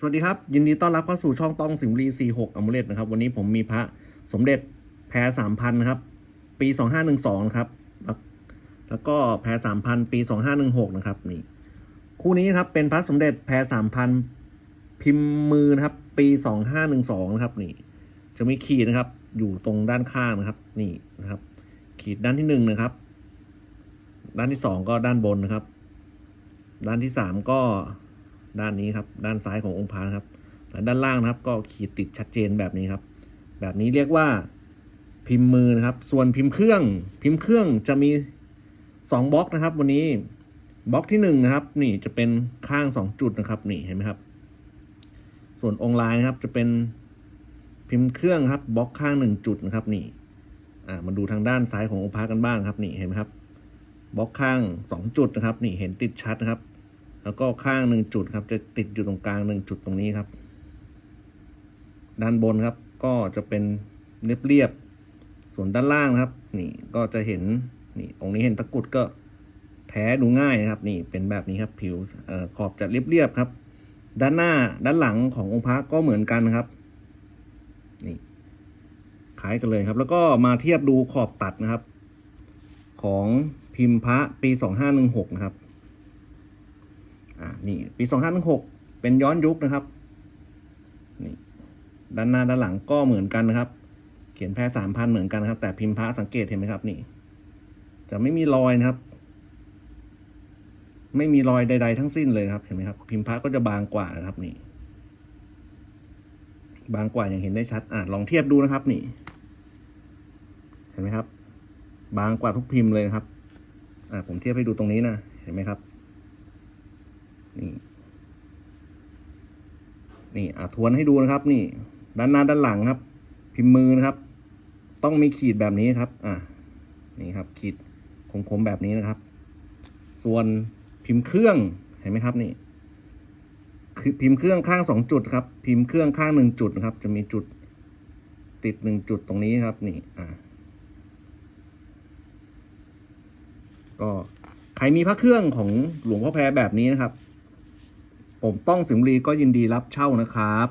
สวัสดีครับ ยินดีต้อนรับเข้าสู่ช่องต้องสิงห์บุรี46อมเลตนะครับ วันนี้ผมมีพระสมเด็จแพรสามพันนะครับ ปี 2512ครับแล้วแล้วก็แพรสามพันปี 2516นะครับนี่คู่นี้ครับเป็นพระสมเด็จแพรสามพันพิมพ์มือนะครับ ปี 2512นะครับนี่ จะมีขีดนะครับ อยู่ตรงด้านข้างนะครับ นี่นะครับ ขีดด้านที่หนึ่งนะครับ ด้านที่สองก็ด้านบนนะครับ ด้านที่สามก็ ด้านนี้ครับ ด้านซ้ายขององค์พระนครับและด้านล่างนะครับ ก็ขีดติดชัดเจนแบบนี้ครับ แบบนี้เรียกว่าพิมพ์มือนะครับ ส่วนพิมพ์เครื่อง พิมพ์เครื่องจะมีสองบล็อกนะครับ วันนี้บล็อกที่หนึ่งนะครับ นี่จะเป็นข้างสองจุดนะครับ นี่เห็นไหมครับ ส่วนองค์ลายนะครับจะเป็นพิมพ์เครื่องครับบล็อกข้างหนึ่งจุดนะครับ นี่ อ่ามาดูทางด้านซ้ายขององค์พระกันบ้างครับ นี่เห็นไหมครับบล็อกข้างสองจุดนะครับ นี่เห็นติดชัดนะครับ แล้วก็ข้างหนึ่งจุดครับ จะติดอยู่ตรงกลางหนึ่งจุดตรงนี้ครับ ด้านบนครับ ก็จะเป็นเรียบเรียบๆส่วนด้านล่างครับ นี่ก็จะเห็นนี่องค์นี้เห็นตะกรุดก็แท้ดูง่ายนะครับ นี่เป็นแบบนี้ครับ ผิวออขอบจะเรียบเรียบๆครับ ด้านหน้าด้านหลังขององค์พระก็เหมือนกันครับ นี่คล้ายกันเลยครับ แล้วก็มาเทียบดูขอบตัดนะครับ ของพิมพ์พระปีสองห้าหนึ่งหกนะครับ นี่ปีสองห้าหนึ่งหกเป็นย้อนยุคนะครับ นี่ ด้านหน้าด้านหลังก็เหมือนกันนะครับ เขียนแพร่สามพันเหมือนกันนะครับ แต่พิมพ์พระสังเกตเห็นไหมครับ นี่ จะไม่มีรอยนะครับ ไม่มีรอยใด ๆ ทั้งสิ้นเลยครับ เห็นไหมครับ พิมพ์พระก็จะบางกว่านะครับ นี่ บางกว่าอย่างเห็นได้ชัด อ่าลองเทียบดูนะครับ นี่ เห็นไหมครับ บางกว่าทุกพิมพ์เลยครับ อ่าผมเทียบให้ดูตรงนี้นะ เห็นไหมครับ นี่นี่อะทวนให้ดูนะครับ นี่ ด้านหน้าด้านหลังครับ พิมพ์มือนะครับ ต้องมีขีดแบบนี้ครับ อะนี่ครับ ขีดคมๆแบบนี้นะครับ ส่วนพิมพ์เครื่องเห็นไหมครับนี่คือพิมพ์เครื่องข้างสองจุดครับ พิมพ์เครื่องข้างหนึ่งจุดนะครับ จะมีจุดติดหนึ่งจุดตรงนี้ครับ นี่อะก็ใครมีพระเครื่องของหลวงพ่อแพรแบบนี้นะครับ ผมต้องสิงห์บุรีก็ยินดีรับเช่านะครับ